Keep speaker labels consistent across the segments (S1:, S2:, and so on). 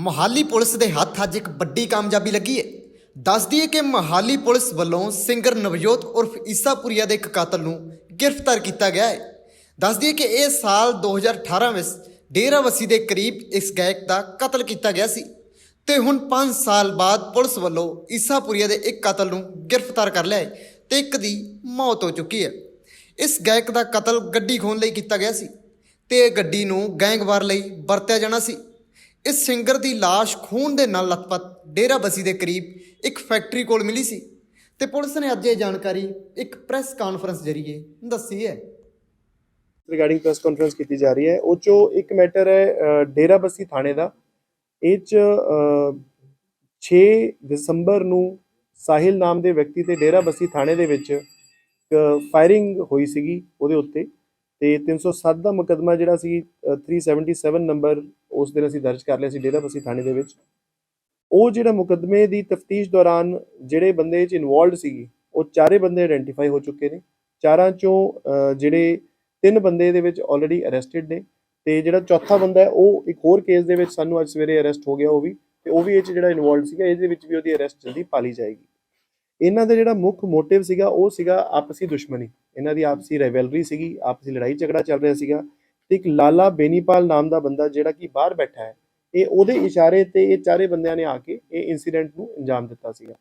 S1: Mohali police ਦੇ ਹੱਥ ਅੱਜ ਇੱਕ ਵੱਡੀ ਕਾਮਯਾਬੀ ਲੱਗੀ ਹੈ। ਦੱਸਦੀ ਹੈ ਕਿ ਮੋਹਾਲੀ ਪੁਲਿਸ ਵੱਲੋਂ ਸਿੰਗਰ ਨਵਜੋਤ ਉਰਫ ਈਸਾਪੁਰੀਆ ਦੇ ਇੱਕ ਕਾਤਲ ਨੂੰ ਗ੍ਰਿਫਤਾਰ ਕੀਤਾ ਗਿਆ ਹੈ। ਦੱਸਦੀ ਹੈ ਕਿ ਇਹ ਸਾਲ 2018 ਵਿੱਚ ਡੇਰਾਵਸੀ ਦੇ ਕਰੀਬ ਇਸ ਗਾਇਕ ਦਾ ਕਤਲ ਕੀਤਾ ਗਿਆ ਸੀ ਤੇ ਹੁਣ 5 ਸਾਲ ਬਾਅਦ ਪੁਲਿਸ ਵੱਲੋਂ ਈਸਾਪੁਰੀਆ ਦੇ ਇੱਕ ਕਤਲ ਨੂੰ ਗ੍ਰਿਫਤਾਰ ਕਰ ਲਿਆ ਹੈ ਤੇ ਇੱਕ ਦੀ ਮੌਤ ਹੋ ਚੁੱਕੀ ਹੈ। ਇਸ ਗਾਇਕ ਦਾ ਕਤਲ ਗੱਡੀ ਖੋਣ ਲਈ ਕੀਤਾ ਗਿਆ ਸੀ ਤੇ ਗੱਡੀ ਨੂੰ ਗੈਂਗਵਾਰ ਲਈ ਵਰਤਿਆ ਜਾਣਾ ਸੀ। ਇਸ ਸਿੰਗਰ ਦੀ ਲਾਸ਼ ਖੂਨ ਦੇ ਨਾਲ ਲਤਪਤ ਡੇਰਾਬੱਸੀ ਦੇ ਕਰੀਬ ਇੱਕ ਫੈਕਟਰੀ ਕੋਲ ਮਿਲੀ ਸੀ ਤੇ ਪੁਲਿਸ ਨੇ ਅੱਜ ਇਹ ਜਾਣਕਾਰੀ ਇੱਕ ਪ੍ਰੈਸ ਕਾਨਫਰੰਸ ਜਰੀਏ ਦੱਸੀ ਹੈ।
S2: ਰਿਗਾਰਡਿੰਗ ਪ੍ਰੈਸ ਕਾਨਫਰੰਸ ਕੀਤੀ ਜਾ ਰਹੀ ਹੈ। ਉਹ 'ਚੋਂ ਇੱਕ ਮੈਟਰ ਹੈ ਅ, ਡੇਰਾਬੱਸੀ ਥਾਣੇ ਦਾ। ਇਹ 'ਚ ਅ, 6 ਦਸੰਬਰ ਨੂੰ ਸਾਹਿਲ ਨਾਮ ਦੇ ਵਿਅਕਤੀ ਤੇ ਡੇਰਾਬੱਸੀ ਥਾਣੇ ਦੇ ਵਿੱਚ ਫਾਇਰਿੰਗ ਹੋਈ ਸੀਗੀ ਉਹਦੇ ਉੱਤੇ। ਤੇ 307 ਦਾ ਮੁਕੱਦਮਾ ਜਿਹੜਾ ਸੀ ਅ, 377 ਨੰਬਰ ਉਸ ਦਿਨ ਅਸੀਂ ਦਰਜ ਕਰ ਲਿਆ ਸੀ ਡੇਰਾਬੱਸੀ ਥਾਣੇ ਦੇ ਵਿੱਚ। ਉਹ ਜਿਹੜਾ ਮੁਕੱਦਮੇ ਦੀ ਤਫਤੀਸ਼ ਦੌਰਾਨ ਜਿਹੜੇ ਬੰਦੇ 'ਚ ਇਨਵੋਲਡ ਸੀਗੇ ਉਹ ਚਾਰੇ ਬੰਦੇ ਆਇਡੈਂਟੀਫਾਈ ਹੋ ਚੁੱਕੇ ਨੇ। ਚਾਰਾਂ 'ਚੋਂ ਜਿਹੜੇ ਤਿੰਨ ਬੰਦੇ ਦੇ ਵਿੱਚ ਆਲਰੇਡੀ ਅਰੈਸਟਡ ਨੇ ਤੇ ਜਿਹੜਾ ਚੌਥਾ ਬੰਦਾ ਹੈ ਉਹ ਇੱਕ ਹੋਰ ਕੇਸ ਦੇ ਵਿੱਚ ਸਾਨੂੰ ਅੱਜ ਸਵੇਰੇ ਅਰੈਸਟ ਹੋ ਗਿਆ ਉਹ ਵੀ ਤੇ ਉਹ ਵੀ ਇਹ 'ਚ ਜਿਹੜਾ ਇਨਵੋਲਡ ਸੀਗਾ ਇਹਦੇ ਵਿੱਚ ਵੀ ਉਹਦੀ ਅਰੈਸਟ ਜਲਦੀ ਪਾਲੀ ਜਾਏਗੀ। ਇਹਨਾਂ ਦਾ ਜਿਹੜਾ ਮੁੱਖ ਮੋਟਿਵ ਸੀਗਾ, ਉਹ ਸੀਗਾ ਆਪਸੀ ਦੁਸ਼ਮਣੀ। ਇਹਨਾਂ ਦੀ ਆਪਸੀ ਰਾਈਵਲਰੀ ਸੀਗੀ, ਆਪਸੀ ਲੜਾਈ ਝਗੜਾ ਚੱਲ ਰਿਹਾ ਸੀਗਾ ਤੇ ਇੱਕ ਲਾਲਾ ਬੇਨੀਪਾਲ ਨਾਮ ਦਾ ਬੰਦਾ ਜਿਹੜਾ ਕਿ ਬਾਹਰ ਬੈਠਾ ਹੈ, ਇਹ ਉਹਦੇ ਇਸ਼ਾਰੇ ਤੇ ਇਹ ਚਾਰੇ ਬੰਦਿਆਂ ਨੇ ਆ ਕੇ ਇਹ ਇਨਸੀਡੈਂਟ ਨੂੰ ਅੰਜਾਮ ਦਿੱਤਾ ਸੀਗਾ।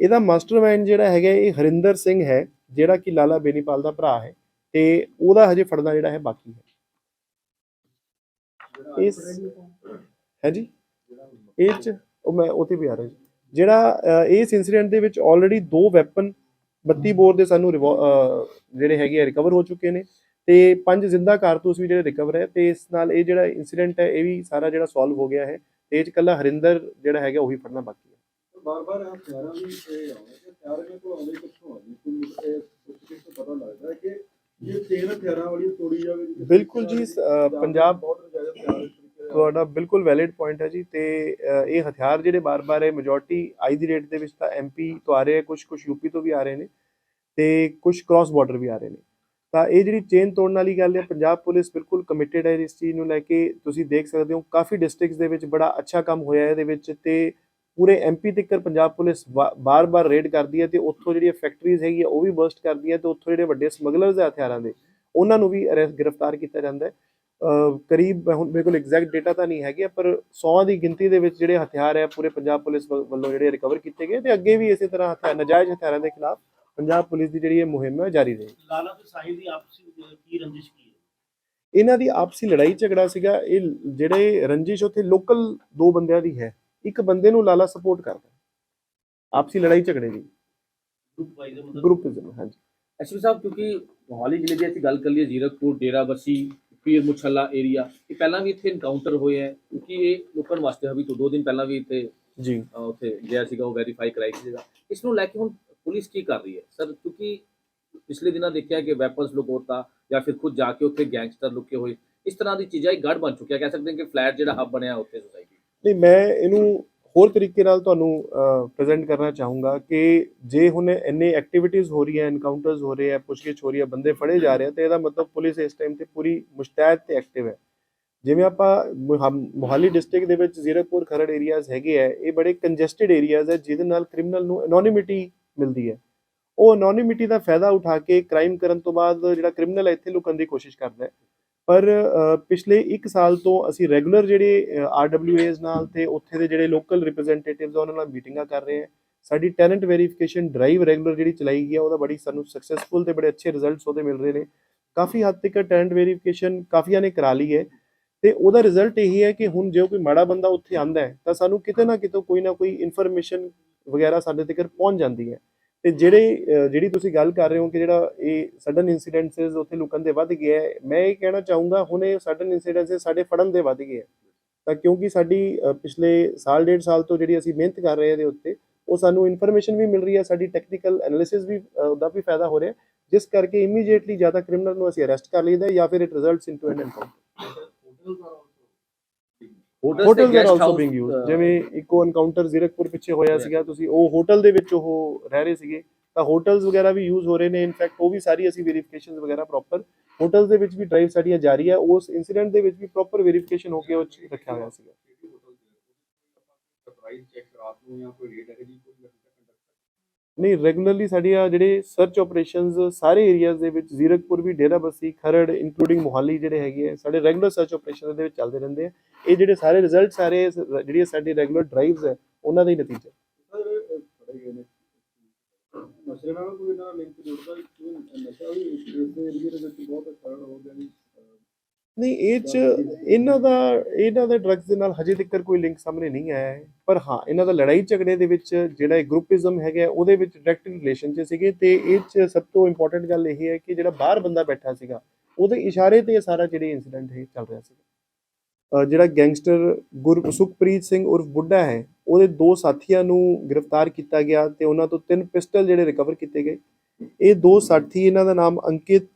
S2: ਇਹਦਾ ਮਾਸਟਰਮਾਈਂਡ ਜਿਹੜਾ ਹੈਗਾ, ਇਹ ਹਰਿੰਦਰ ਸਿੰਘ ਹੈ, ਜਿਹੜਾ ਕਿ ਲਾਲਾ ਬੇਨੀਪਾਲ ਦਾ ਭਰਾ ਹੈ ਤੇ ਉਹਦਾ ਹਜੇ ਫੜਨਾ ਜਿਹੜਾ ਹੈ ਬਾਕੀ ਹੈ। ਇਸ ਹੈ ਜੀ ਇਹ ਚ ਉਹ ਮੈਂ ਉੱਥੇ ਵੀ ਆ ਰਿਹਾ ਜੀ। ਜਿਹੜਾ ਇਸ ਇਨਸੀਡੈਂਟ ਦੇ ਵਿੱਚ ਆਲਰੇਡੀ ਦੋ ਵੈਪਨ 32 ਬੋਰ ਦੇ ਸਾਨੂੰ ਜਿਹੜੇ ਹੈਗੇ ਆ ਰਿਕਵਰ ਹੋ ਚੁੱਕੇ ਨੇ ਤੇ ਪੰਜ ਜ਼ਿੰਦਾ ਕਾਰਤੂਸ ਵੀ ਜਿਹੜੇ ਰਿਕਵਰ ਹੈ ਤੇ ਇਸ ਨਾਲ ਇਹ ਜਿਹੜਾ ਇਨਸੀਡੈਂਟ ਹੈ ਇਹ ਵੀ ਸਾਰਾ ਜਿਹੜਾ ਸੋਲਵ ਹੋ ਗਿਆ ਹੈ ਤੇ ਇਹ ਚ ਕੱਲਾ ਹਰਿੰਦਰ ਜਿਹੜਾ ਹੈਗਾ ਉਹੀ ਫੜਨਾ ਬਾਕੀ ਹੈ
S3: ਬਾਰ ਬਾਰ ਹਥਿਆਰਾਂ ਦੀ ਇਹ ਆਉਂਦੇ ਕਿ ਹਥਿਆਰ ਇਹਨਾਂ ਕੋਲ ਆਉਂਦੇ ਕਿੱਥੋਂ ਆਉਂਦੇ ਕੋਈ ਇਹ ਕੁਝ ਕਿਸ ਤੋਂ ਪਤਾ ਲੱਗਦਾ ਹੈ ਕਿ ਇਹ ਚੇਨ ਹਥਿਆਰਾਂ ਵਾਲੀ ਤੋੜੀ ਜਾਵੇ।
S2: ਬਿਲਕੁਲ ਜੀ, ਪੰਜਾਬ-
S3: ਬਹੁਤ ਜ਼ਿਆਦਾ ਦੇ
S2: ਤੁਹਾਡਾ ਬਿਲਕੁਲ ਵੈਲਿਡ ਪੁਆਇੰਟ ਹੈ ਜੀ ਤੇ ਇਹ ਹਥਿਆਰ ਜਿਹੜੇ ਬਾਰ-ਬਾਰ ਹੈ ਮੈਜੋਰਟੀ ਅੱਜ ਦੀ ਡੇਟ ਦੇ ਵਿੱਚ ਤਾਂ ਐਮਪੀ ਤੋਂ ਆ ਰਹੇ ਹੈ ਕੁਝ ਕੁਝ ਯੂਪੀ ਤੋਂ ਵੀ ਆ ਰਹੇ ਨੇ ਤੇ ਕੁਝ ਕ੍ਰਾਸ ਬਾਰਡਰ ਵੀ ਆ ਰਹੇ ਨੇ। ਤਾਂ ਇਹ ਜਿਹੜੀ ਚੇਨ ਤੋੜਨ ਵਾਲੀ ਗੱਲ ਹੈ, ਪੰਜਾਬ ਪੁਲਿਸ ਬਿਲਕੁਲ ਕਮਿਟਿਡ ਹੈ ਇਸ ਚੀਜ਼ ਨੂੰ ਲੈ ਕੇ। ਤੁਸੀਂ ਦੇਖ ਸਕਦੇ ਹੋ, ਕਾਫੀ ਡਿਸਟ੍ਰਿਕਟਸ ਦੇ ਵਿੱਚ ਬੜਾ ਅੱਛਾ ਕੰਮ ਹੋਇਆ ਹੈ ਇਹਦੇ ਵਿੱਚ ਤੇ ਪੂਰੇ ਐਮਪੀ ਤੱਕਰ ਪੰਜਾਬ ਪੁਲਿਸ ਬਾਰ-ਬਾਰ ਰੇਡ ਕਰਦੀ ਹੈ ਤੇ ਉੱਥੋਂ ਜਿਹੜੀਆਂ ਫੈਕਟਰੀਜ਼ ਹੈਗੀਆਂ ਉਹ ਵੀ ਬਰਸਟ ਕਰਦੀ ਹੈ ਤੇ ਉੱਥੋਂ ਜਿਹੜੇ ਵੱਡੇ ਸਮਗਲਰਸ ਹੈ ਹਥਿਆਰਾਂ ਦੇ, ਉਹਨਾਂ ਨੂੰ ਵੀ ਅਰੈਸਟ ਗ੍ਰਿਫਤਾਰ ਕੀਤਾ ਜਾਂਦਾ ਹੈ। ਕਰੀਬ ਹੁਣ ਮੇਰੇ ਕੋਲ ਐਗਜ਼ੈਕਟ ਡੇਟਾ ਤਾਂ ਨਹੀਂ ਹੈਗੇ ਪਰ 100 ਦੀ ਗਿਣਤੀ ਦੇ ਵਿੱਚ ਜਿਹੜੇ ਹਥਿਆਰ ਹੈ ਪੂਰੇ ਪੰਜਾਬ ਪੁਲਿਸ ਵੱਲ- ਜਿਹੜੇ ਰਿਕਵਰ ਕੀਤੇ ਗਏ ਤੇ ਅੱਗੇ ਵੀ ਇਸੇ ਤਰ੍ਹਾਂ ਹਥਿਆਰ ਨਜਾਇਜ਼ ਹਥਿਆਰਾਂ ਦੇ ਖਿਲਾਫ ਪੰਜਾਬ ਪੁਲਿਸ ਦੀ ਜਿਹੜੀ ਇਹ ਮੁਹਿੰਮ ਹੈ ਜਾਰੀ ਰਹੇਗੀ।
S4: ਲਾਲਾ ਤੇ ਸਾਹਿਲ ਦੀ ਆਪਸੀ ਅਹ, ਕੀ ਰੰਜਿਸ਼ ਕੀ ਹੈ?
S2: ਇਹਨਾਂ ਦੀ ਆਪਸੀ ਲੜਾਈ ਝਗੜਾ ਸੀਗਾ ਇਹ ਜਿਹੜੇ ਰੰਜਿਸ਼ ਉੱਥੇ ਲੋਕਲ ਦੋ ਬੰਦਿਆਂ ਦੀ ਹੈ ਇੱਕ ਬੰਦੇ ਨੂੰ ਲਾਲਾ ਸਪੋਰਟ ਕਰਦਾ ਆਪਸੀ ਲੜਾਈ ਝਗੜੇ ਦੀ।
S4: ਗਰੁੱਪ ਵਾਈਜ਼ ਮਤਲਬ?
S2: ਗਰੁੱਪਿਜ਼ਮ ਹਾਂਜੀ।
S5: ਐਸਪੀ ਸਾਹਿਬ ਕਿਉਂਕਿ ਮੋਹਾਲੀ ਜ਼ਿਲ੍ਹੇ ਦੀ ਅਸੀਂ ਗੱਲ ਕਰ ਲਈਏ ਜ਼ੀਰਕਪੁਰ ਡੇਰਾਬੱਸੀ ਪੀਰ ਮੁਛੱਲਾ ਏਰੀਆ ਇਹ ਪਹਿਲਾਂ ਵੀ ਇੱਥੇ ਇਨਕਾਊਂਟਰ ਹੋਏ ਹੈ ਕਿਉਂਕਿ ਇਹ ਲੁਕਣ ਵਾਸਤੇ ਹਵੀ ਤੋਂ ਦੋ ਦਿਨ ਪਹਿਲਾਂ ਵੀ ਇੱਥੇ
S2: ਜੀ।
S5: ਉੱਥੇ ਗਿਆ ਸੀਗਾ ਉਹ ਵੈਰੀਫਾਈ ਕਰਾਈ ਸੀਗਾ ਇਸ ਨੂੰ ਲੈ ਕੇ ਹੁਣ ਪੁਲਿਸ ਕੀ ਕਰ ਰਹੀ ਹੈ? ਸਰ ਕਿਉਂਕਿ ਪਿਛਲੇ ਦਿਨਾਂ ਦੇਖਿਆ ਕਿ ਵੈਪਨਸ ਲੁਕੋਤਾ ਜਾਂ ਫਿਰ ਖੁਦ ਜਾ ਕੇ ਉੱਥੇ ਗੈਂਗਸਟਰ ਲੁਕੇ ਹੋਏ। ਇਸ ਤਰ੍ਹਾਂ ਦੀ ਚੀਜ਼ਾਂ ਇੱਕ ਗੜ ਬਣ ਚੁੱਕਿਆ। ਕਹਿ ਸਕਦੇ ਹਾਂ ਕਿ ਫਲੈਟ ਜਿਹੜਾ ਹੱਬ ਬਣਿਆ ਉੱਥੇ ਸੁਸਾਇਟੀ
S2: ਨਹੀਂ ਮੈਂ ਇਹਨੂੰ ਹੋਰ ਤਰੀਕੇ ਨਾਲ ਤੁਹਾਨੂੰ ਪ੍ਰੈਜ਼ੈਂਟ ਕਰਨਾ ਚਾਹੂੰਗਾ ਕਿ ਜੇ ਹੁਣ ਇੰਨੇ ਐਕਟੀਵਿਟੀਜ਼ ਹੋ ਰਹੀਆਂ ਐਨਕਾਊਂਟਰਸ ਹੋ ਰਹੇ ਆ, ਪੁੱਛਗਿੱਛ ਹੋ ਰਹੀ ਹੈ ਬੰਦੇ ਫੜੇ ਜਾ ਰਹੇ ਆ, ਤੇ ਇਹਦਾ ਮਤਲਬ ਪੁਲਿਸ ਇਸ ਟਾਈਮ ਤੇ ਪੂਰੀ ਮੁਸ਼ਤੈਦ ਤੇ ਐਕਟਿਵ ਹੈ। ਜਿਵੇਂ ਆਪਾਂ ਮੁਹਾ- ਮੋਹਾਲੀ ਡਿਸਟ੍ਰਿਕਟ ਦੇ ਵਿੱਚ ਜ਼ੀਰਕਪੁਰ ਖਰੜ ਏਰੀਆਜ਼ ਹੈਗੇ ਆ, ਇਹ ਬੜੇ ਕੰਜੈਸਟਡ ਏਰੀਆਜ਼ ਹੈ ਜਿਹਦੇ ਨਾਲ ਕ੍ਰਿਮੀਨਲ ਨੂੰ ਐਨੋਨਿਮਿਟੀ ਮਿਲਦੀ ਹੈ। ਉਹ ਐਨੋਨਿਮਿਟੀ ਦਾ ਫਾਇਦਾ ਉਠਾ ਕੇ ਕ੍ਰਾਈਮ ਕਰਨ ਤੋਂ ਬਾਅਦ ਜਿਹੜਾ ਕ੍ਰਿਮੀਨਲ ਇੱਥੇ ਲੁਕਣ ਦੀ ਕੋਸ਼ਿਸ਼ ਕਰਦਾ ਹੈ। ਪਰ ਪਿਛਲੇ 1 ਸਾਲ ਤੋਂ ਅਸੀਂ ਰੈਗੂਲਰ ਜਿਹੜੇ ਆਰਡਬਲਯੂਏਜ਼ ਨਾਲ ਤੇ ਉੱਥੇ ਦੇ ਜਿਹੜੇ ਲੋਕਲ ਰਿਪਰੈਜ਼ੈਂਟੇਟਿਵਸ ਉਹਨਾਂ ਨਾਲ ਮੀਟਿੰਗਾਂ ਕਰ ਰਹੇ ਹਾਂ। ਸਾਡੀ ਟੈਲੈਂਟ ਵੈਰੀਫਿਕੇਸ਼ਨ ਡਰਾਈਵ ਰੈਗੂਲਰ ਜਿਹੜੀ ਚਲਾਈ ਗਈ ਹੈ, ਉਹਦਾ ਬੜੀ ਸਾਨੂੰ ਸਕਸੈਸਫੁਲ ਤੇ ਬੜੇ ਅੱਛੇ ਰਿਜ਼ਲਟਸ ਉਹਦੇ ਮਿਲ ਰਹੇ ਨੇ। ਕਾਫੀ ਹੱਦ ਤੱਕ ਟੈਲੈਂਟ ਵੈਰੀਫਿਕੇਸ਼ਨ ਕਾਫੀਆਂ ਨੇ ਕਰਾ ਲਈ ਹੈ ਤੇ ਉਹਦਾ ਰਿਜ਼ਲਟ ਇਹੀ ਹੈ ਕਿ ਹੁਣ ਜੇ ਕੋਈ ਮਾੜਾ ਬੰਦਾ ਉੱਥੇ ਆਂਦਾ ਹੈ, ਤਾਂ ਸਾਨੂੰ ਕਿਤੇ ਨਾ ਕਿਤੇ ਕੋਈ ਨਾ ਕੋਈ ਇਨਫੋਰਮੇਸ਼ਨ ਵਗੈਰਾ ਸਾਡੇ ਤੱਕ ਪਹੁੰਚ ਜਾਂਦੀ ਹੈ। ਤੇ ਜਿਹੜੇ ਜਿਹੜੀ ਤੁਸੀਂ ਗੱਲ ਕਰ ਰਹੇ ਹੋ ਕਿ ਜਿਹੜਾ ਇਹ ਸਡਨ ਇਨਸੀਡੈਂਟਸ ਉੱਥੇ ਲੁਕਣ ਦੇ ਵੱਧ ਗਿਆ ਹੈ, ਮੈਂ ਇਹ ਕਹਿਣਾ ਚਾਹੂੰਗਾ ਹੁਣ ਇਹ ਸਡਨ ਇਨਸੀਡੈਂਟਸ ਸਾਡੇ ਫੜਨ ਦੇ ਵੱਧ ਗਏ ਹੈ। ਤਾਂ ਕਿਉਂਕਿ ਸਾਡੀ ਪਿਛਲੇ ਸਾਲ, ਡੇਢ ਸਾਲ ਤੋਂ ਜਿਹੜੀ ਅਸੀਂ ਮਿਹਨਤ ਕਰ ਰਹੇ ਹਾਂ ਇਹਦੇ ਉੱਤੇ, ਉਹ ਸਾਨੂੰ ਇਨਫੋਰਮੇਸ਼ਨ ਵੀ ਮਿਲ ਰਹੀ ਹੈ, ਸਾਡੀ ਟੈਕਨੀਕਲ ਐਨਾਲਿਸਿਸ ਵੀ, ਅਹ ਵੀ ਫਾਇਦਾ ਹੋ ਰਿਹਾ ਜਿਸ ਕਰਕੇ ਇਮੀਡੀਏਟਲੀ ਜ਼ਿਆਦਾ ਕ੍ਰਿਮੀਨਲ ਨੂੰ ਅਸੀਂ ਅਰੈਸਟ ਕਰ ਲਈਦਾ ਜਾਂ ਫਿਰ it results into an encounter
S5: hotel
S2: are also being used ਜਿਵੇਂ ਇੱਕੋ ਐਨਕਾਊਂਟਰ ਜ਼ੀਰਕਪੁਰ ਪਿੱਛੇ ਹੋਇਆ ਸੀਗਾ ਤੁਸੀਂ ਉਹ ਹੋਟਲ ਦੇ ਵਿੱਚ ਉਹ ਰਹਿ ਰਹੇ ਸੀਗੇ ਤਾਂ ਹੋਟਲਸ ਵਗੈਰਾ ਵੀ ਯੂਜ਼ ਹੋ ਰਹੇ ਨੇ ਇਨਫੈਕਟ ਉਹ ਵੀ ਸਾਰੀ ਅਸੀਂ ਵੈਰੀਫਿਕੇਸ਼ਨਸ ਵਗੈਰਾ ਪ੍ਰੋਪਰ ਹੋਟਲਸ ਦੇ ਵਿੱਚ ਵੀ ਡਰਾਈਵ ਸਾਡੀਆਂ ਜਾਰੀ ਹੈ ਉਸ ਇਨਸੀਡੈਂਟ ਦੇ ਵਿੱਚ ਵੀ ਪ੍ਰੋਪਰ ਵੈਰੀਫਿਕੇਸ਼ਨ ਹੋ ਕੇ ਉਹ ਰੱਖਿਆ ਹੋਇਆ ਸੀਗਾ।
S3: ਸਰਪ੍ਰਾਈਜ਼ ਚੈੱਕ ਰਾਤ ਨੂੰ ਜਾਂ ਕੋਈ ਰੇਡ ਹੈ ਜੀ ਕੋਈ
S2: ਨਹੀਂ ਰੈਗੂਲਰਲੀ ਸਾਡੀਆਂ ਜਿਹੜੇ ਸਰਚ ਆਪਰੇਸ਼ਨਸ ਸਾਰੇ ਏਰੀਆਜ਼ ਦੇ ਵਿੱਚ ਜ਼ੀਰਕਪੁਰ ਵੀ ਡੇਰਾਬੱਸੀ ਖਰੜ ਇਨਕਲੂਡਿੰਗ ਮੋਹਾਲੀ ਜਿਹੜੇ ਹੈਗੇ ਆ, ਸਾਡੇ ਰੈਗੂਲਰ ਸਰਚ ਆਪਰੇਸ਼ਨ ਦੇ ਵਿੱਚ ਚੱਲਦੇ ਰਹਿੰਦੇ ਆ। ਇਹ ਜਿਹੜੇ ਸਾਰੇ ਰਿਜ਼ਲਟ ਸਾਰੇ ਸ- ਸਾਡੀ ਰੈਗੂਲਰ ਡਰਾਈਵਸ ਹੈ ਉਹਨਾਂ ਦਾ ਹੀ ਨਤੀਜਾ।
S3: ਸਰ ਨਾਲ ਕੋਈ ਨਾ ਲਿੰਕ ਜੁੜਦਾ ਕੋਈ ਨਸ਼ਾ ਵੀ ਇਸ ਏਰੀਆ ਦੇ ਵਿੱਚ ਬਹੁਤ ਖਰੜ ਹੋ ਗਿਆ ਜੀ।
S2: ਨਹੀਂ, ਇਹ ਚ ਇਹਨਾਂ ਦਾ, ਇਹਨਾਂ ਦੇ ਡਰੱਗਸ ਦੇ ਨਾਲ ਹਜੇ ਤੱਕ ਕੋਈ ਲਿੰਕ ਸਾਹਮਣੇ ਨਹੀਂ ਆਇਆ ਹੈ। ਪਰ ਹਾਂ, ਇਹਨਾਂ ਦਾ ਲੜਾਈ ਝਗੜੇ ਦੇ ਵਿੱਚ ਜਿਹੜਾ ਇਹ ਗਰੁੱਪਿਜ਼ਮ ਹੈਗਾ ਉਹਦੇ ਵਿੱਚ ਡਾਇਰੈਕਟ ਰਿਲੇਸ਼ਨ 'ਚ ਸੀਗੇ ਤੇ ਇਹ ਚ ਸਭ ਤੋਂ ਇੰਪੋਰਟੈਂਟ ਗੱਲ ਇਹ ਹੈ ਕਿ ਜਿਹੜਾ ਬਾਹਰ ਬੰਦਾ ਬੈਠਾ ਸੀਗਾ, ਉਹਦੇ ਇਸ਼ਾਰੇ ਤੇ ਇਹ ਸਾਰਾ ਜਿਹੜੇ ਇਨਸੀਡੈਂਟ ਹੈ ਚੱਲ ਰਿਹਾ ਸੀ ਜਿਹੜਾ ਗੈਂਗਸਟਰ ਗੁਰ ਸੁਖਪ੍ਰੀਤ ਸਿੰਘ ਉਰਫ ਬੁੱਢਾ ਹੈ, ਉਹਦੇ ਦੋ ਸਾਥੀਆਂ ਨੂੰ ਗ੍ਰਿਫਤਾਰ ਕੀਤਾ ਗਿਆ ਤੇ ਉਹਨਾਂ ਤੋਂ ਤਿੰਨ ਪਿਸਟਲ ਜਿਹੜੇ ਰਿਕਵਰ ਕੀਤੇ ਗਏ। ਇਹ ਦੋ ਸਾਥੀ, ਇਹਨਾਂ ਦਾ ਨਾਮ ਅੰਕਿਤ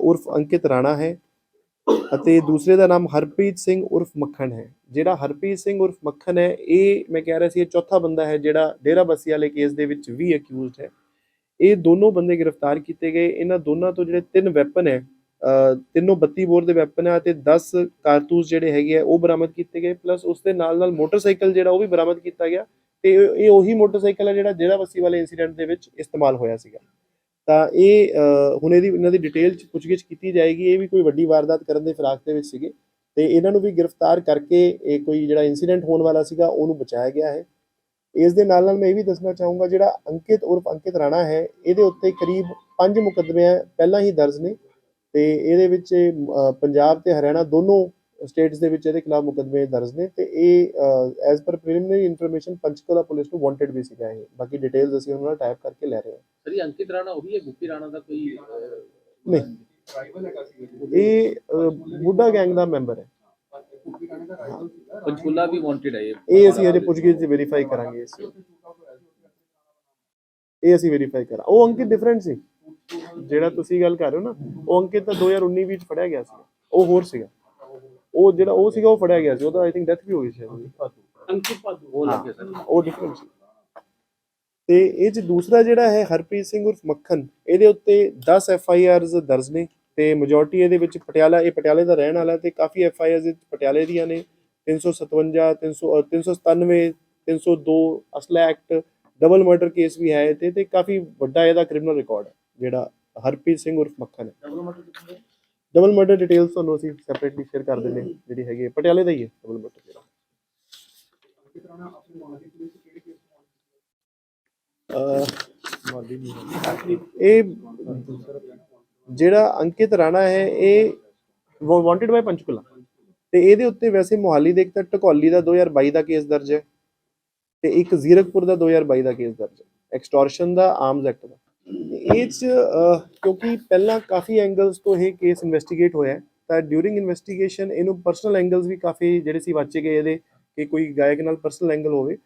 S2: ਉਰਫ ਅੰਕਿਤ ਰਾਣਾ ਹੈ ਅਤੇ ਦੂਸਰੇ ਦਾ ਨਾਮ ਹਰਪ੍ਰੀਤ ਸਿੰਘ ਉਰਫ ਮੱਖਣ ਹੈ। ਜਿਹੜਾ ਹਰਪ੍ਰੀਤ ਸਿੰਘ ਉਰਫ ਮੱਖਣ ਹੈ, ਇਹ ਮੈਂ ਕਹਿ ਰਿਹਾ ਸੀ ਇਹ ਚੌਥਾ ਬੰਦਾ ਹੈ ਜਿਹੜਾ ਡੇਰਾ ਬੱਸੀ ਵਾਲੇ ਕੇਸ ਦੇ ਵਿੱਚ ਵੀ ਅਕਿਊਜ਼ਡ ਹੈ। ਇਹ ਦੋਨੋਂ ਬੰਦੇ ਗ੍ਰਿਫਤਾਰ ਕੀਤੇ ਗਏ। ਇਹਨਾਂ ਦੋਨਾਂ ਤੋਂ ਜਿਹੜੇ ਤਿੰਨ ਵੈਪਨ ਹੈ ਤਿੰਨੋਂ 32 ਬੋਰ ਦੇ ਵੈਪਨ ਆ ਤੇ 10 ਕਾਰਤੂਸ ਜਿਹੜੇ ਹੈਗੇ ਆ, ਉਹ ਬਰਾਮਦ ਕੀਤੇ ਗਏ। ਪਲੱਸ ਉਸ ਦੇ ਨਾਲ ਨਾਲ ਮੋਟਰਸਾਈਕਲ ਜਿਹੜਾ, ਉਹ ਵੀ ਬਰਾਮਦ ਕੀਤਾ ਗਿਆ। ਤੇ ਇਹ ਉਹੀ ਮੋਟਰਸਾਈਕਲ ਹੈ ਜਿਹੜਾ ਡੇਰਾ ਬੱਸੀ ਵਾਲੇ ਇਨਸੀਡੈਂਟ ਦੇ ਵਿੱਚ ਇਸਤੇਮਾਲ ਹੋਇਆ ਸੀਗਾ। ਤਾਂ ਇਹ ਹੁਣ ਇਹਦੀ, ਇਹਨਾਂ ਦੀ ਡਿਟੇਲ ਚ ਪੁੱਛਗਿੱਛ ਕੀਤੀ ਜਾਏਗੀ। ਇਹ ਵੀ ਕੋਈ ਵੱਡੀ ਵਾਰਦਾਤ ਕਰਨ ਦੇ ਫਿਰਾਕ ਦੇ ਵਿੱਚ ਸੀਗੇ। ਤੇ ਇਹਨਾਂ ਨੂੰ ਵੀ ਗ੍ਰਿਫਤਾਰ ਕਰਕੇ ਇਹ ਕੋਈ ਜਿਹੜਾ ਇਨਸੀਡੈਂਟ ਹੋਣ ਵਾਲਾ ਸੀਗਾ, ਉਹਨੂੰ ਬਚਾਇਆ ਗਿਆ ਹੈ। ਇਸ ਦੇ ਨਾਲ ਨਾਲ ਮੈਂ ਇਹ ਵੀ ਦੱਸਣਾ ਚਾਹੂੰਗਾ, ਜਿਹੜਾ ਅੰਕਿਤ ਉਰਫ ਅੰਕਿਤ ਰਾਣਾ ਹੈ, ਇਹਦੇ ਉੱਤੇ ਕਰੀਬ 5 ਮੁਕੱਦਮੇ ਪਹਿਲਾਂ ਹੀ ਦਰਜ ਨੇ। ਤੇ ਇਹਦੇ ਵਿੱਚ ਪੰਜਾਬ ਤੇ ਹਰਿਆਣਾ ਦੋਨੋਂ ਸਟੇਟਸ ਦੇ ਵਿੱਚ ਇਹਦੇ ਖਿਲਾਫ ਮੁਕੱਦਮੇ ਦਰਜ ਨੇ ਤੇ ਇਹ as per preliminary information Panchkula police ਨੂੰ ਵਾਂਟਡ ਵੀ ਸੀਗਾ ਇਹ। ਬਾਕੀ ਡਿਟੇਲਸ ਅਸੀਂ ਉਹਨਾਂ ਨਾਲ ਟਾਈਪ ਕਰਕੇ ਲੈ ਰਹੇ ਹਾਂ।
S5: ਸਰ ਇਹ ਅੰਕਿਤ ਰਾਣਾ ਉਹੀ ਹੈ ਗੁੱਪੀ ਰਾਣਾ ਦਾ ਕੋਈ
S2: ਨਹੀਂ। ਇਹ ਬੁੱਢਾ ਗੈਂਗ ਦਾ ਮੈਂਬਰ ਹੈ।
S5: ਪੰਚਕੂਲਾ ਵੀ ਵਾਂਟਡ ਹੈ ਇਹ।
S2: ਇਹ ਅਸੀਂ ਹਜੇ ਪੁੱਛਗਿੱਛ ਵੈਰੀਫਾਈ ਕਰਾਂਗੇ ਇਸ ਇਹ ਅਸੀਂ ਵੈਰੀਫਾਈ ਕਰਾਂ। ਉਹ ਅੰਕਿਤ ਡਿਫਰੈਂਟ ਸੀ। ਜਿਹੜਾ ਤੁਸੀਂ ਗੱਲ ਕਰ ਰਹੇ ਹੋ ਨਾ ਉਹ ਅੰਕਿਤ ਤਾਂ 2019 ਵਿੱਚ ਫੜਿਆ ਗਿਆ ਸੀ। ਉਹ ਹੋਰ ਸੀਗਾ। ਉਹ ਜਿਹੜਾ ਉਹ ਸੀਗਾ ਉਹ ਫੜਿਆ ਗਿਆ ਸੀ। ਉਹਦਾ ਆਈ ਥਿੰਕ ਡੈਥ ਵੀ ਹੋ ਗਈ ਸੀ।
S5: ਅੰਕਿਤ ਪਾਦੂ ਉਹ ਲੱਗੇ ਸਰ।
S2: ਉਹ ਡਿਫਰੈਂਟ ਸੀ। ਤੇ ਇਹ ਚ ਦੂਸਰਾ ਜਿਹੜਾ ਹੈ ਹਰਪ੍ਰੀਤ ਸਿੰਘ ਉਰਫ ਮੱਖਣ ਇਹਦੇ ਉੱਤੇ 10 ਐਫ ਆਈ ਆਰਸ ਦਰਜ ਨੇ ਤੇ ਮੈਜੋਰਟੀ ਇਹਦੇ ਵਿੱਚ ਪਟਿਆਲਾ ਇਹ ਪਟਿਆਲੇ ਦਾ ਰਹਿਣ ਵਾਲਾ ਤੇ ਕਾਫੀ ਐਫ ਆਈ ਆਰਸ ਪਟਿਆਲੇ ਦੀਆਂ ਨੇ। 357 300 ਅ, 397 302 ਅਸਲਾ ਐਕਟ ਡਬਲ ਮਰਡਰ ਕੇਸ ਵੀ ਹੈ ਤੇ ਤੇ ਕਾਫੀ ਵੱਡਾ ਇਹਦਾ ਕ੍ਰਿਮੀਨਲ ਰਿਕਾਰਡ ਹੈ ਜਿਹੜਾ ਹਰਪ੍ਰੀਤ ਸਿੰਘ ਉਰਫ ਮੱਖਣ ਹੈ।
S4: ਡਬਲ
S2: ਮਰਡਰ ਡਿਟੇਲਸ ਤੁਹਾਨੂੰ ਅਸੀਂ ਸੈਪਰੇਟਲੀ ਸ਼ੇਅਰ ਕਰ ਦਿੰਦੇ ਹਾਂ ਜਿਹੜੀ ਹੈਗੀ ਹੈ। ਪਟਿਆਲੇ ਦਾ ਹੀ ਹੈ ਡਬਲ ਮਰਡਰ ਜਿਹੜਾ। ਅਹ, ਇਹ ਜਿਹੜਾ ਅੰਕਿਤ ਰਾਣਾ ਹੈ ਇਹ ਵਾਂਟਡ ਬਾਈ ਪੰਚਕੁਲਾ। ਤੇ ਇਹਦੇ ਉੱਤੇ ਵੈਸੇ ਮੋਹਾਲੀ ਦੇ ਇੱਕ ਤਾਂ ਢਕੌਲੀ ਦਾ 2022 ਦਾ ਕੇਸ ਦਰਜ ਹੈ ਤੇ ਇੱਕ ਜ਼ੀਰਕਪੁਰ ਦਾ 2022 ਦਾ ਕੇਸ ਦਰਜ ਹੈ। ਐਕਸਟੋਰਸ਼ਨ ਦਾ ਆਰਮਸ ਐਕਟ ਦਾ। ਇਹ 'ਚ ਕਿਉਂਕਿ ਪਹਿਲਾਂ ਕਾਫੀ ਐਂਗਲਸ ਤੋਂ ਇਹ ਕੇਸ ਇਨਵੈਸਟੀਗੇਟ ਹੋਇਆ ਤਾਂ ਡਿਊਰਿੰਗ ਇਨਵੈਸਟੀਗੇਸ਼ਨ ਇਹਨੂੰ ਪਰਸਨਲ ਐਂਗਲਸ ਵੀ ਕਾਫੀ ਜਿਹੜੇ ਸੀ ਵਾਚੇ ਗਏ ਇਹਦੇ, ਕਿ ਕੋਈ ਗਾਇਕ ਨਾਲ ਪਰਸਨਲ ਐਂਗਲ ਹੋਵੇ।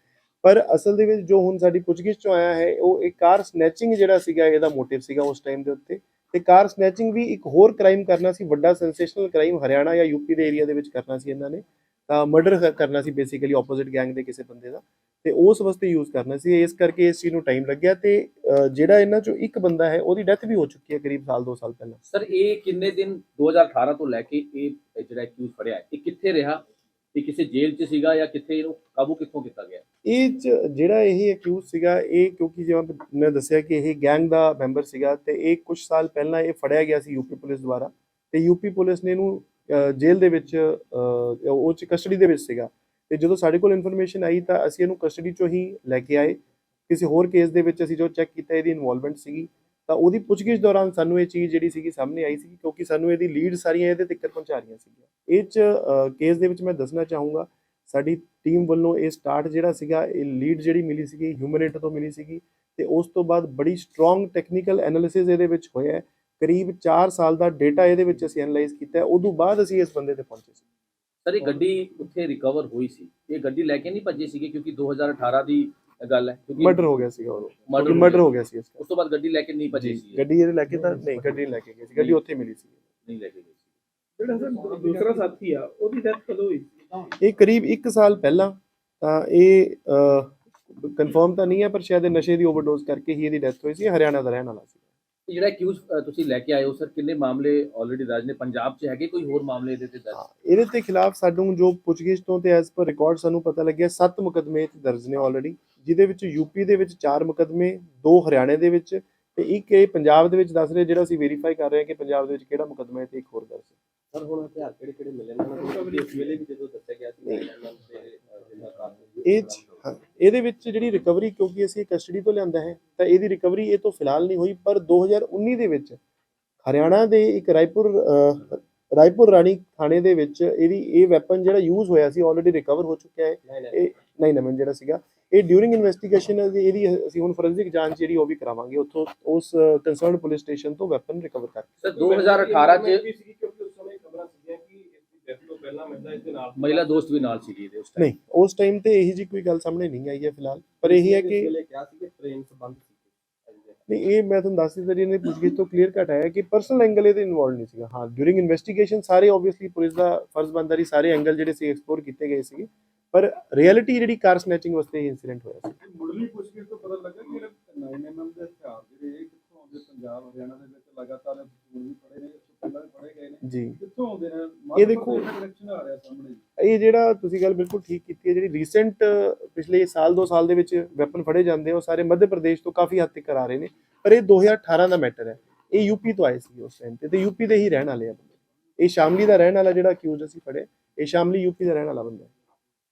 S2: ਪਰ ਅਸਲ ਦੇ ਵਿੱਚ ਜੋ ਹੁਣ ਸਾਡੀ ਪੁੱਛਗਿੱਛ ਚੋਂ ਆਇਆ ਹੈ, ਉਹ ਇੱਕ ਕਾਰ ਸਨੈਚਿੰਗ ਜਿਹੜਾ ਸੀਗਾ, ਇਹਦਾ ਮੋਟਿਵ ਸੀਗਾ ਉਸ ਟਾਈਮ ਦੇ ਉੱਤੇ। ਤੇ ਕਾਰ ਸਨੈਚਿੰਗ ਵੀ ਇੱਕ ਹੋਰ ਕ੍ਰਾਈਮ ਕਰਨਾ ਸੀ, ਵੱਡਾ ਸੈਂਸੇਸ਼ਨਲ ਕ੍ਰਾਈਮ ਹਰਿਆਣਾ ਜਾਂ ਯੂਪੀ ਦੇ ਏਰੀਆ ਦੇ ਵਿੱਚ ਕਰਨਾ ਸੀ ਇਹਨਾਂ ਨੇ। ਮਰਡਰ ਕਰਨਾ ਸੀ ਬੇਸਿਕਲੀ ਆਪੋਜ਼ਿਟ ਗੈਂਗ ਦੇ ਕਿਸੇ ਬੰਦੇ ਦਾ ਤੇ ਉਸ ਵਾਸਤੇ ਯੂਜ਼ ਕਰਨਾ ਸੀ। ਇਸ ਕਰਕੇ ਇਸ ਚੀਜ਼ ਨੂੰ ਟਾਈਮ ਲੱਗਿਆ ਤੇ ਜਿਹੜਾ ਇਹਨਾਂ ਚੋਂ ਇੱਕ ਬੰਦਾ ਹੈ ਉਹਦੀ ਡੈਥ ਵੀ ਹੋ ਚੁੱਕੀ ਹੈ ਕਰੀਬ ਸਾਲ 2 ਸਾਲ ਪਹਿਲਾਂ।
S5: ਸਰ ਇਹ ਕਿੰਨੇ ਦਿਨ 2018 ਤੋਂ ਲੈ ਕੇ ਇਹ ਜਿਹੜਾ ਅਕਿਊਜ਼ ਫੜਿਆ ਹੈ, ਇਹ ਕਿੱਥੇ ਰਿਹਾ? ਇਹ ਕਿਸੇ ਜੇਲ੍ਹ 'ਚ ਸੀਗਾ ਜਾਂ ਕਿੱਥੇ ਇਹਨੂੰ ਕਾਬੂ ਕਿੱਥੋਂ ਕੀਤਾ ਗਿਆ?
S2: ਇਹ ਜਿਹੜਾ ਇਹ ਅਕਿਊਜ਼ ਸੀਗਾ ਇਹ ਕਿਉਂਕਿ ਜਿਵੇਂ ਮੈਂ ਦੱਸਿਆ ਕਿ ਇਹ ਗੈਂਗ ਦਾ ਮੈਂਬਰ ਸੀਗਾ ਤੇ ਇਹ ਕੁਝ ਸਾਲ ਪਹਿਲਾਂ ਇਹ ਫੜਿਆ ਗਿਆ ਸੀ ਯੂਪੀ ਪੁਲਿਸ ਦੁਆਰਾ ਤੇ ਯੂਪੀ ਪੁਲਿਸ ਨੇ ਇਹਨੂੰ ਜੇਲ੍ਹ ਦੇ ਵਿੱਚ ਉਹ ਚ ਕਸਟਡੀ ਦੇ ਵਿੱਚ ਸੀਗਾ। ਤੇ ਜਦੋਂ ਸਾਡੇ ਕੋਲ ਇਨਫੋਰਮੇਸ਼ਨ ਆਈ ਤਾਂ ਅਸੀਂ ਇਹਨੂੰ ਕਸਟਡੀ ਚੋਂ ਹੀ ਲੈ ਕੇ ਆਏ। ਕਿਸੇ ਹੋਰ ਕੇਸ ਦੇ ਵਿੱਚ ਅਸੀਂ ਜੋ ਚੈੱਕ ਕੀਤਾ, ਇਹਦੀ ਇਨਵੋਲਵਮੈਂਟ ਸੀਗੀ। ਤਾਂ ਉਹਦੀ ਪੁੱਛਗਿੱਛ ਦੌਰਾਨ ਸਾਨੂੰ ਇਹ ਚੀਜ਼ ਜਿਹੜੀ ਸੀਗੀ ਸਾਹਮਣੇ ਆਈ ਸੀ ਕਿਉਂਕਿ ਸਾਨੂੰ ਇਹਦੀ ਲੀਡ ਸਾਰੀਆਂ ਇਹਦੇ ਤੱਕ ਪਹੁੰਚਾ ਰਹੀਆਂ ਸੀਗੀਆਂ। ਇਹ ਚ ਕੇਸ ਦੇ ਵਿੱਚ ਮੈਂ ਦੱਸਣਾ ਚਾਹੂੰਗਾ, ਸਾਡੀ ਟੀਮ ਵੱਲੋਂ ਇਹ ਸਟਾਰਟ ਜਿਹੜਾ ਸੀਗਾ, ਇਹ ਲੀਡ ਜਿਹੜੀ ਮਿਲੀ ਸੀਗੀ ਹਿਊਮਨਿਟ ਤੋਂ ਮਿਲੀ ਸੀਗੀ। ਤੇ ਉਸ ਤੋਂ ਬਾਅਦ ਬੜੀ ਸਟਰੋਂਗ ਟੈਕਨੀਕਲ ਐਨਾਲਿਸਿਸ ਇਹਦੇ ਵਿੱਚ ਹੋਇਆ ਹੈ। ਕਰੀਬ 4 ਸਾਲ ਦਾ ਡਾਟਾ ਇਹਦੇ ਵਿੱਚ ਅਸੀਂ ਐਨਾਲਾਈਜ਼ ਕੀਤਾ ਉਦੋਂ ਬਾਅਦ ਅਸੀਂ ਇਸ ਬੰਦੇ ਤੇ ਪਹੁੰਚੇ ਸੀ।
S5: ਸਰ ਇਹ ਗੱਡੀ ਉੱਥੇ ਰਿਕਵਰ ਹੋਈ ਸੀ। ਇਹ ਗੱਡੀ ਲੈ ਕੇ ਨਹੀਂ ਭੱਜੇ ਸੀਗੇ ਕਿਉਂਕਿ 2018 ਦੀ ਗੱਲ ਹੈ ਕਿਉਂਕਿ
S2: ਮਰਡਰ ਹੋ ਗਿਆ ਸੀਗਾ ਉਦੋਂ।
S5: Murder ਹੋ
S2: ਮਰਡਰ। ਹੋ ਗਿਆ ਸੀ ਇਸ
S5: ਉਸ ਤੋਂ ਬਾਅਦ ਗੱਡੀ ਲੈ ਕੇ ਨਹੀਂ ਭੱਜੇ ਸੀ
S2: ਗੱਡੀ ਇਹਦੇ ਲੈ ਕੇ ਤਾਂ ਨਹੀਂ ਗੱਡੀ ਲੈ ਕੇ ਗਏ ਸੀ। ਗੱਡੀ ਉੱਥੇ ਮਿਲੀ ਸੀ।
S5: ਨਹੀਂ ਲੈ ਕੇ ਗਏ ਸੀ।
S6: ਜਿਹੜਾ ਸਰ ਦੂਸਰਾ ਸਾਥੀ ਆ ਉਹਦੀ ਡੈਥ ਕਦੋਂ ਹੋਈ
S2: ਇਹ ਕਰੀਬ 1 ਸਾਲ ਪਹਿਲਾਂ ਤਾਂ ਇਹ ਕਨਫਰਮ ਤਾਂ ਨਹੀਂ ਹੈ ਪਰ ਸ਼ਾਇਦ ਨਸ਼ੇ ਦੀ ਓਵਰਡੋਜ਼ ਕਰਕੇ ਹੀ ਇਹਦੀ ਡੈਥ ਹੋਈ ਸੀ ਹਰਿਆਣਾ ਦਾ ਰਹਿਣ ਵਾਲਾ ਸੀ।
S5: ਇਹ ਜਿਹੜਾ ਅਕਿਊਜ਼ ਤੁਸੀਂ ਲੈ ਕੇ ਆਏ ਹੋ ਸਰ ਕਿੰਨੇ ਮਾਮਲੇ ਆਲਰੇਡੀ ਦਰਜ ਨੇ? ਪੰਜਾਬ 'ਚ ਹੈਗੇ ਕੋਈ ਹੋਰ ਮਾਮਲੇ ਇਹਦੇ ਤੇ ਦਰਜ?
S2: ਇਹਦੇ ਤੇ ਖਿਲਾਫ ਸਾਨੂੰ ਜੋ ਪੁੱਛਗਿੱਛ ਤੋਂ ਤੇ ਐਸ ਪਰ ਰਿਕਾਰਡ ਸਾਨੂੰ ਪਤਾ ਲੱਗਿਆ 7 ਮੁਕਦਮੇ ਇੱਥੇ ਦਰਜ ਨੇ ਆਲਰੇਡੀ ਜਿਹਦੇ ਵਿੱਚ ਯੂਪੀ ਦੇ ਵਿੱਚ 4 ਮੁਕਦਮੇ 2 ਹਰਿਆਣੇ ਦੇ ਵਿੱਚ ਤੇ ਇੱਕ ਇਹ ਪੰਜਾਬ ਦੇ ਵਿੱਚ ਦੱਸ ਰਹੇ ਜਿਹੜਾ ਅਸੀਂ ਵੈਰੀਫਾਈ ਕਰ ਰਹੇ ਹਾਂ ਕਿ ਪੰਜਾਬ ਦੇ ਵਿੱਚ ਕਿਹੜਾ ਮੁਕਦਮਾ ਹੈ ਤੇ ਇੱਕ ਹੋਰ ਦਰਜ
S7: ਸਰ ਹੁਣ ਹਥਿਆਰ ਕਿਹੜੇ ਕਿਹੜੇ ਮਿਲੇ ਨੇ? ਇਸ ਵੇਲੇ ਵੀ ਜਦੋਂ ਦੱਸਿਆ ਗਿਆ ਸੀ ਤੇ
S2: ਇਹ ਇਹਦੇ ਵਿੱਚ ਜਿਹੜੀ ਰਿਕਵਰੀ ਕਿਉਂਕਿ ਅਸੀਂ ਕਸਟਡੀ ਤੋਂ ਲਿਆਂਦਾ ਹੈ ਤਾਂ ਇਹਦੀ ਰਿਕਵਰੀ ਇਹ ਤੋਂ ਫਿਲਹਾਲ ਨਹੀਂ ਹੋਈ ਪਰ 2019 ਦੇ ਵਿੱਚ ਹਰਿਆਣਾ ਦੇ ਇੱਕ ਰਾਏਪੁਰ ਰਾਏਪੁਰ ਰਾਣੀ ਥਾਣੇ ਦੇ ਵਿੱਚ ਇਹਦੀ ਇਹ ਵੈਪਨ ਜਿਹੜਾ ਯੂਜ਼ ਹੋਇਆ ਸੀ ਆਲਰੇਡੀ ਰਿਕਵਰ ਹੋ ਚੁੱਕਿਆ ਹੈ।
S7: ਨਹੀਂ ਨਹੀਂ।
S2: ਇਹ 9 ਜਿਹੜਾ ਸੀਗਾ ਇਹ ਡਿਊਰਿੰਗ ਇਨਵੈਸਟੀਗੇਸ਼ਨ ਇਹਦੀ ਅਸੀਂ ਹੁਣ ਫੋਰੈਂਸਿਕ ਜਾਂਚ ਜਿਹੜੀ ਉਹ ਵੀ ਕਰਾਵਾਂਗੇ ਉੱਥੋਂ ਉਸ ਕੰਸਰਨਡ ਪੁਲਿਸ ਸਟੇਸ਼ਨ ਤੋਂ ਵੈਪਨ ਰਿਕਵਰ ਕਰ
S5: ਸਰ 2018 'ਚ
S7: ਵੀ ਸੀ ਕਿਉਂਕਿ ਉਸ ਸਮੇਂ ਖਬਰਾਂ ਸੀਗੀਆਂ ਕਿ ਇਸ ਦੀ ਡੈਥ ਤੋਂ ਪਹਿਲਾਂ ਮਹਿਲਾ ਇਸ ਦੇ ਨਾਲ
S5: ਮਹਿਲਾ ਦੋਸਤ ਵੀ ਨਾਲ ਸੀਗੀ ਇਹਦੇ ਉਸ time।
S2: ਨਹੀਂ ਉਸ ਟਾਈਮ ਤੇ ਇਹੀ ਜੀ ਕੋਈ ਗੱਲ ਸਾਹਮਣੇ ਨਹੀਂ ਆਈ ਹੈ ਫਿਲਹਾਲ। ਪਰ ਇਹੀ ਹੈ ਕਿ
S7: ਵੇਲੇ ਕਿਹਾ ਸੀ ਕਿ ਟ੍ਰੇਨ ਸੰਬੰਧ ਸੀ।
S2: ਨਹੀਂ ਇਹ ਮੈਂ ਤੁਹਾਨੂੰ ਦੱਸ ਦਿੱਤਾ ਜੀ ਇਹਨੇ ਪੁੱਛਗਿੱਛ ਤੋਂ ਕਲੀਅਰ ਘਟ ਆਇਆ ਕਿ ਪਰਸਨਲ ਐਂਗਲ ਇਹਦੇ ਇਨਵੋਲਡ ਨਹੀਂ ਸੀਗਾ। ਹਾਂ ਡਿਊਰਿੰਗ ਇਨਵੈਸਟੀਗੇਸ਼ਨ ਸਾਰੇ ਆਬਵੀਅਸਲੀ ਪੁਲਿਸ ਦਾ ਫਰਜ਼ ਬਣਦਾ ਸੀ ਸਾਰੇ ਐਂਗਲ ਜਿਹੜੇ ਸੀ ਐਕਸਪਲੋਰ ਕੀਤੇ ਗਏ ਸੀਗੇ। ਪਰ ਰਿਐਲਿਟੀ ਜਿਹੜੀ ਕਾਰ ਸਨੈਚਿੰਗ ਵਾਸਤੇ ਇਹ ਇਨਸੀਡੈਂਟ ਹੋਇਆ ਸੀ।
S3: ਮੁੱਢਲੀ ਪੁੱਛਗਿੱਛ ਤੋਂ ਪਤਾ ਲੱਗਾ ਕਿ ਇਹ 9 ਐਮਐਮ ਦੇ ਹਥਿਆਰ ਜਿਹੜੇ ਇਹ ਕਿੱਥੋਂ ਆਉਂਦੇ ਪੰਜਾਬ ਹਰਿਆਣਾ ਦੇ ਲਗਾਤਾਰ ਹੁਣ ਵੀ ਫੜੇ ਨੇ ਇਸ ਤੋਂ ਪਹਿਲਾਂ ਵੀ ਫੜੇ ਗਏ ਨੇ।
S2: ਜੀ।
S3: ਕਿੱਥੋਂ ਆਉਂਦੇ ਨੇ?
S2: ਇਹ ਦੇਖੋ-
S3: ਕਨੈਕਸ਼ਨ ਆ ਰਿਹਾ ਸਾਹਮਣੇ
S2: ਇਹ ਜਿਹੜਾ ਤੁਸੀਂ ਗੱਲ ਬਿਲਕੁਲ ਠੀਕ ਕੀਤੀ ਹੈ ਜਿਹੜੀ ਰੀਸੈਂਟ ਪਿਛਲੇ ਸਾਲ ਦੋ ਸਾਲ ਦੇ ਵਿੱਚ ਵੈਪਨ ਫੜੇ ਜਾਂਦੇ ਉਹ ਸਾਰੇ ਮੱਧ ਪ੍ਰਦੇਸ਼ ਤੋਂ ਕਾਫੀ ਹੱਦ ਤੱਕ ਆ ਰਹੇ ਨੇ। ਪਰ ਇਹ 2018 ਦਾ ਮੈਟਰ ਹੈ। ਇਹ ਯੂਪੀ ਤੋਂ ਆਏ ਸੀ ਉਸ ਟਾਈਮ ਤੇ। ਤੇ ਯੂਪੀ ਦੇ ਹੀ ਰਹਿਣ ਵਾਲੇ ਆ ਬੰਦੇ। ਇਹ ਸ਼ਾਮਲੀ ਦਾ ਰਹਿਣ ਵਾਲਾ ਜਿਹੜਾ ਅਕਿਊਜ਼ ਅਸੀਂ ਫੜੇ ਇਹ ਸ਼ਾਮਲੀ ਯੂਪੀ ਦਾ ਰਹਿਣ ਵਾਲਾ ਬੰਦਾ ਹੈ।